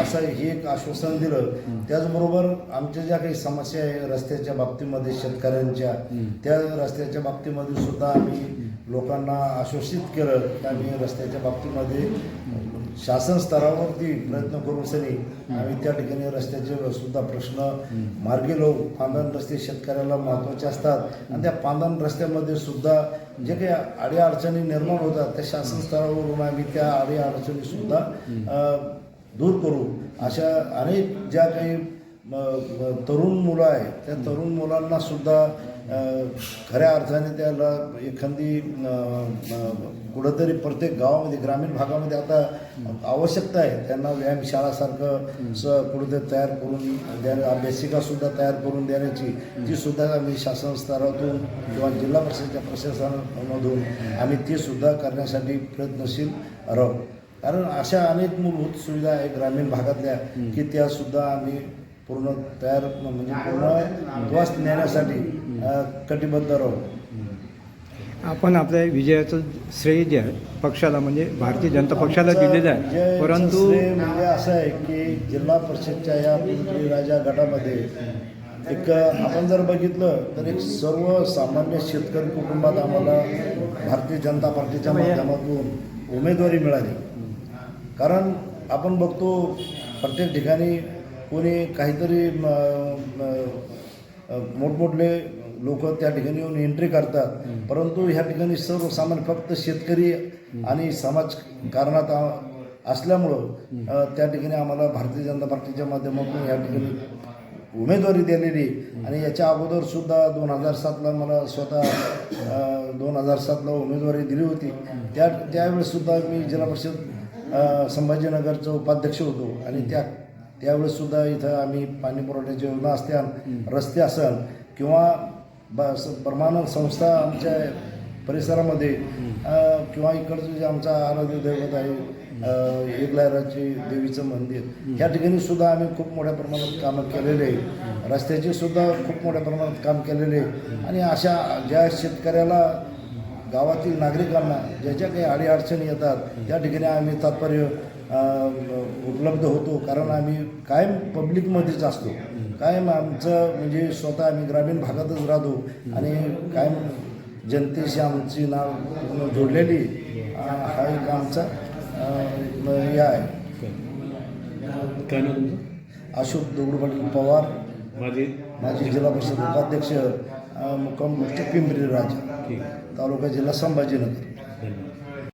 असं हे एक आश्वासन दिलं. त्याचबरोबर आमच्या ज्या काही समस्या आहे रस्त्याच्या बाबतीमध्ये शेतकऱ्यांच्या त्या रस्त्याच्या बाबतीमध्ये सुद्धा आम्ही लोकांना आश्वासित केलं की आम्ही रस्त्याच्या बाबतीमध्ये शासन स्तरावरती प्रयत्न करू सनी आम्ही त्या ठिकाणी रस्त्याचे सुद्धा प्रश्न मार्गी लावू पांधन रस्ते शेतकऱ्याला महत्त्वाचे असतात. आणि त्या पांधन रस्त्यामध्ये सुद्धा जे काही अडी अडचणी निर्माण होतात त्या शासन स्तरावरून आम्ही त्या अडी अडचणी सुद्धा दूर करू. अशा अनेक ज्या काही तरुण मुलं आहेत त्या तरुण मुलांना सुद्धा खऱ्या अर्थाने त्याला एखादी कुठंतरी प्रत्येक गावामध्ये ग्रामीण भागामध्ये आता आवश्यकता आहे. त्यांना व्यायामशाळासारखं स कुठंतरी तयार करून द्या अभ्यासिका सुद्धा तयार करून देण्याची ती सुद्धा आम्ही शासन स्तरातून किंवा जिल्हा परिषदेच्या प्रशासनामधून आम्ही ती सुद्धा करण्यासाठी प्रयत्नशील राहू. कारण अशा अनेक मूलभूत सुविधा आहे ग्रामीण भागातल्या की त्या सुद्धा आम्ही पूर्ण तयार म्हणजे पूर्ण ध्वस्त नेण्यासाठी कटिबद्ध राहू. आपण आपल्या विजयाचं श्रेय जे आहे पक्षाला म्हणजे भारतीय जनता पक्षाला दिलेलं आहे. परंतु म्हणजे असं आहे की जिल्हा परिषदच्या या राजा गटामध्ये एक आपण जर बघितलं तर एक सर्वसामान्य शेतकरी कुटुंबात आम्हाला भारतीय जनता पार्टीच्या माध्यमातून उमेदवारी मिळाली. कारण आपण बघतो प्रत्येक ठिकाणी कोणी काहीतरी मोठमोठले लोक त्या ठिकाणी येऊन एंट्री करतात. परंतु ह्या ठिकाणी सर्वसामान्य फक्त शेतकरी आणि समाजकारणात असल्यामुळं त्या ठिकाणी आम्हाला भारतीय जनता पार्टीच्या माध्यमातून या ठिकाणी उमेदवारी दिलेली. आणि याच्या अगोदर सुद्धा दोन हजार सातला मला स्वतः दोन हजार सातला उमेदवारी दिली होती. त्या त्यावेळेस सुद्धा मी जिल्हा परिषद संभाजीनगरचा उपाध्यक्ष होतो. आणि त्या त्यावेळेस सुद्धा इथं आम्ही पाणी पुरवठ्याची योजना असत्या रस्ते असन किंवा ब स- प्रमाण संस्था आमच्या परिसरामध्ये किंवा इकडचं जे आमचा आराध्य दैवत आहे एकलायराची देवीचं मंदिर ह्या ठिकाणी सुद्धा आम्ही खूप मोठ्या प्रमाणात कामं केलेले आहे. रस्त्याचे सुद्धा खूप मोठ्या प्रमाणात काम केलेले आहे. आणि अशा ज्या शेतकऱ्याला गावातील नागरिकांना ज्या ज्या काही अडीअडचणी येतात त्या ठिकाणी आम्ही तात्पर्य उपलब्ध होतो. कारण आम्ही कायम पब्लिकमध्येच असतो. कायम आमचं म्हणजे स्वतः आम्ही ग्रामीण भागातच राहतो आणि कायम जनतेशी आमची नाव जोडलेली हा एक आमचा हे आहे. काय नाव तुमचं? अशोक दगडू पाटील पवार. माझे माजी जिल्हा परिषद उपाध्यक्ष. मुक्काम गोष्ट पिंपरी राजा ठीक तालुका जिल्हा संभाजीनगर